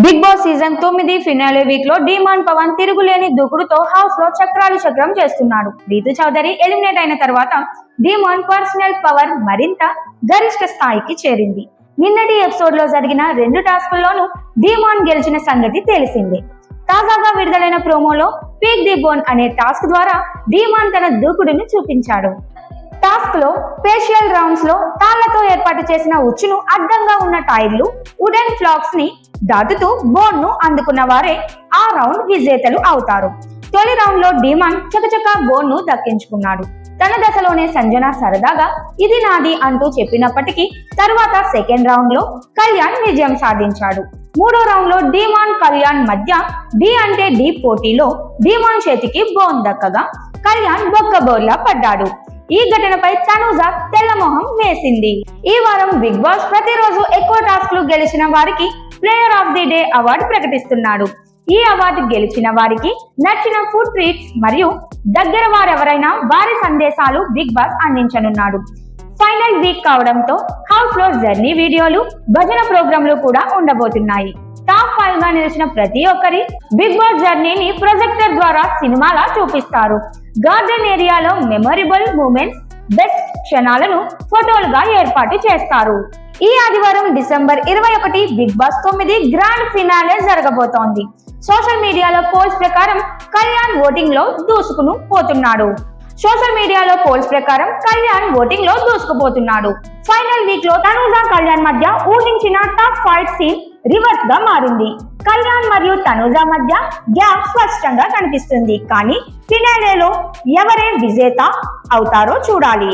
Big boss season తొమ్మిది finale వీక్లో demon Pavan తిరుగులేని దూకుడుతో హౌస్లో చక్రాలు చక్రం చేస్తున్నాడు. రీతు చౌదరి ఎలిమినేట్ అయిన తర్వాత డిమాండ్ పర్సనల్ పవర్ మరింత గరిష్ట స్థాయికి చేరింది. నిన్నటి ఎపిసోడ్లో జరిగిన రెండు టాస్కుల్లోనూ డిమాండ్ గెలిచిన సంగతి తెలిసిందే. తాజాగా విడుదలైన ప్రోమోలో పీక్ ది బోన్ అనే టాస్క్ ద్వారా డిమాన్ తన దూకుడును చూపించాడు. టాస్క్లో ఫేషియల్ రౌండ్స్లో తాళ్ళతో ఏర్పాటు చేసిన ఉచ్చును అడ్డంగా ఉన్న టైర్లు వుడెన్ ఫ్లాక్స్ని దాటుతూ బోన్ను అందుకున్న వారే ఆ రౌండ్ విజేతలు అవుతారు. తొలి రౌండ్లో డిమాండ్ చకచక బోన్ను దక్కించుకున్నాడు. తన దశలోనే సంజన సరదాగా ఇది నాది అంటూ చెప్పినప్పటికీ తరువాత సెకండ్ రౌండ్లో కళ్యాణ్ విజయం సాధించాడు. మూడో రౌండ్లో డిమాన్ కళ్యాణ్ మధ్య డి అంటే డి పోటీలో డిమాన్ చేతికి బోన్ దక్కగా కళ్యాణ్ బొక్కబోర్లా పడ్డాడు. ఈ ఘటనపై తనుజ తెల్లమొహం వేసింది. ఈ వారం బిగ్ బాస్ ప్రతిరోజు ఎక్కువ టాస్క్లు గెలిచిన వారికి player of the day award ప్రకటిస్తున్నాడు. ఈ అవార్డు గెలిచిన వారికి నచ్చిన ఫుడ్ ట్రీట్స్ మరియు దగ్గర వారెవరైనా వారి సందేశాలు బిగ్ బాస్ అందించనున్నాడు. ఫైనల్ వీక్ కావడంతో హౌస్లో జర్నీ వీడియోలు భజన ప్రోగ్రాంలు కూడా ఉండబోతున్నాయి. టాప్ ఫైవ్గా నిలిచిన ప్రతి ఒక్కరి బిగ్ బాస్ జర్నీని ప్రొజెక్టర్ ద్వారా సినిమాలా చూపిస్తారు. గార్డెన్ ఏరియాలో మెమొరబుల్ మూమెంట్స్ బెస్ట్ క్షణాలను ఫోటోలుగా ఏర్పాటు చేస్తారు. ఈ ఆదివారం డిసెంబర్ ఇరవై ఒకటి బిగ్ బాస్ తొమ్మిది గ్రాండ్ ఫినాలే జరగబోతోంది. సోషల్ మీడియాలో పోల్స్ ప్రకారం కళ్యాణ్ ఓటింగ్లో దూసుకును పోతున్నాడు. సోషల్ మీడియాలో పోల్స్ ప్రకారం కళ్యాణ్ ఓటింగ్లో దూసుకుపోతున్నాడు. ఫైనల్ వీక్లో తనూజ కళ్యాణ్ మధ్య ఊహించిన టాప్ ఫైవ్ సీన్ రివర్స్గా మారింది. కళ్యాణ్ మరియు తనూజ మధ్య గ్యాప్ స్పష్టంగా కనిపిస్తుంది. కానీ ఫినాలేలో ఎవరే విజేత అవుతారో చూడాలి.